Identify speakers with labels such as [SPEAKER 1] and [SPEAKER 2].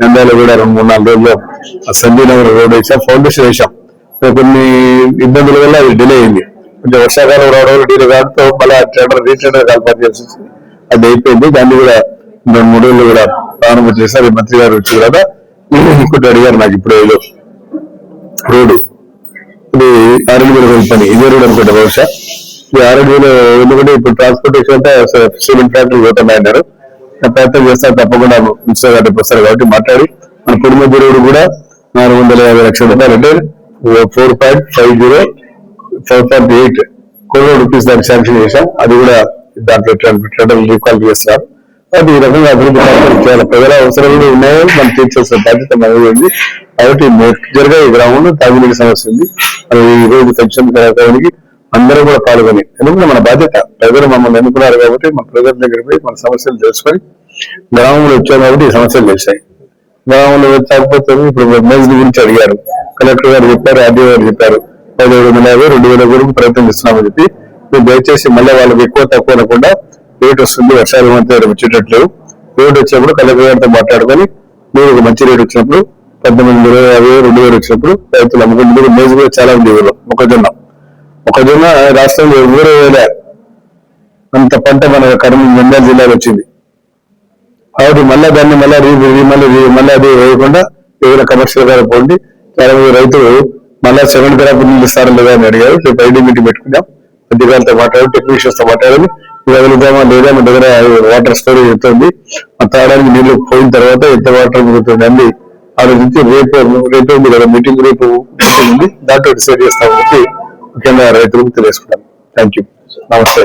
[SPEAKER 1] నంద్యాల కూడా రెండు మూడు నాలుగు రోజుల్లో సంజయ్ నగర్ రోడ్ వేసాం ఫౌండేషన్ వేసాం కొన్ని ఇబ్బందుల వల్ల అది డిలే అయింది. కొంచెం వర్షాకాలం రావడం వల్ల డిలే కావడంతో మళ్ళీ టెండర్ రీటెండర్ కాల్పాటు చేయాల్సి వచ్చింది. అది అయిపోయింది. దాన్ని కూడా రెండు మూడు రోజులు కూడా ప్రారంభం చేశారు మంత్రి గారు వచ్చి కదా ఇంకోటి అడిగారు నాకు ఇప్పుడు ఏదో రోడ్డు. ఇది ఆరోగ్య పని. ఇదే రోడ్ అనుకుంటా బహుశా. ఈ ఆరోగ్యంలో ఎందుకంటే ఇప్పుడు ట్రాన్స్పోర్టేషన్ అంతా సిమెంట్ ఫ్యాక్టరీ పోతున్నాయన్నారు ప్రయత్నం చేస్తారు తప్పకుండా మినిస్టర్ గారు వస్తారు కాబట్టి మాట్లాడి మన కుటుంబ రోడ్డు కూడా నాలుగు వందల యాభై లక్షల రూపాయలు అంటే four point five zero five point eight koti rupees దానికి శాంక్షన్ చేశాం. అది కూడా దాంట్లో టెండర్ రీకాల్ చేస్తారు. అది ఈ రకంగా అభివృద్ధి చాలా చేయాలి. ప్రజల అవసరాలు ఉన్నాయో మనం తీర్చాల్సిన బాధ్యత మనది ఉంది. కాబట్టి మేజర్గా ఈ గ్రామంలో తాగునీటి సమస్య ఉంది. ఈ రోజు పెన్షన్ కార్యక్రమానికి అందరూ కూడా పాల్గొని ఎందుకంటే మన బాధ్యత. ప్రజలు మమ్మల్ని ఎన్నుకున్నారు కాబట్టి మన ప్రజల దగ్గర పోయి మన సమస్యలు తెలుసుకొని గ్రామంలో వచ్చాం కాబట్టి ఈ సమస్యలు తెలిసాయి గ్రామంలో కాకపోతే ఇప్పుడు మేజ్ గురించి అడిగారు. కలెక్టర్ గారు చెప్పారు ఆర్డీఓ గారు చెప్పారు. పదిహేడు వందల యాభై రెండు వేల వరకు ప్రయత్నిస్తున్నామని చెప్పి మీరు దయచేసి మళ్ళీ వాళ్ళకి ఎక్కువ తక్కువ అనకుండా రేటు వస్తుంది వర్షాలు మధ్య వచ్చేటట్లు రేటు వచ్చినప్పుడు కలెక్టర్ గారితో మాట్లాడుకొని మీరు ఒక మంచి రేటు వచ్చినప్పుడు పద్దెనిమిది వందల యాభై రెండు వేలు వచ్చినప్పుడు రైతులు అమ్ముకుంటున్నారు. మేజ్ కూడా చాలా ఉంది మొక్కజొన్న. మొక్కజొన్న రాష్ట్రంలో ఎవరు వేల అంత పంట మన కర్నూలు నంద్యాల జిల్లాలో వచ్చింది. కాబట్టి మళ్ళీ దాన్ని మళ్ళీ రీ మళ్ళీ మళ్ళీ అది వేయకుండా ఏదైనా కమర్షియల్గా పోండి. చాలా మంది రైతులు మళ్ళీ సెవెన్ క్రాప్ నీళ్ళు లేదా అని అడిగారు. రేపు ఐడి మీటింగ్ పెట్టుకున్నాం అధికారులతో మాట్లాడి టెక్నీషియన్స్తో మాట్లాడాలి ఇవ్వగలుగుతామా లేదా మన దగ్గర వాటర్ స్టోరేజ్ అవుతుంది. ఆ తాగడానికి నీళ్ళు పోయిన తర్వాత ఎంత వాటర్ మిగులుతుంది అన్ని ఆలోచించి రేపు రేపు ఉంది కదా మీటింగ్ రేపు ఉంది దాంట్లో డిసైడ్ చేస్తామని చెప్పి ముఖ్యంగా రైతులకు తెలియజేసుకున్నాను థ్యాంక్ యూ నమస్తే.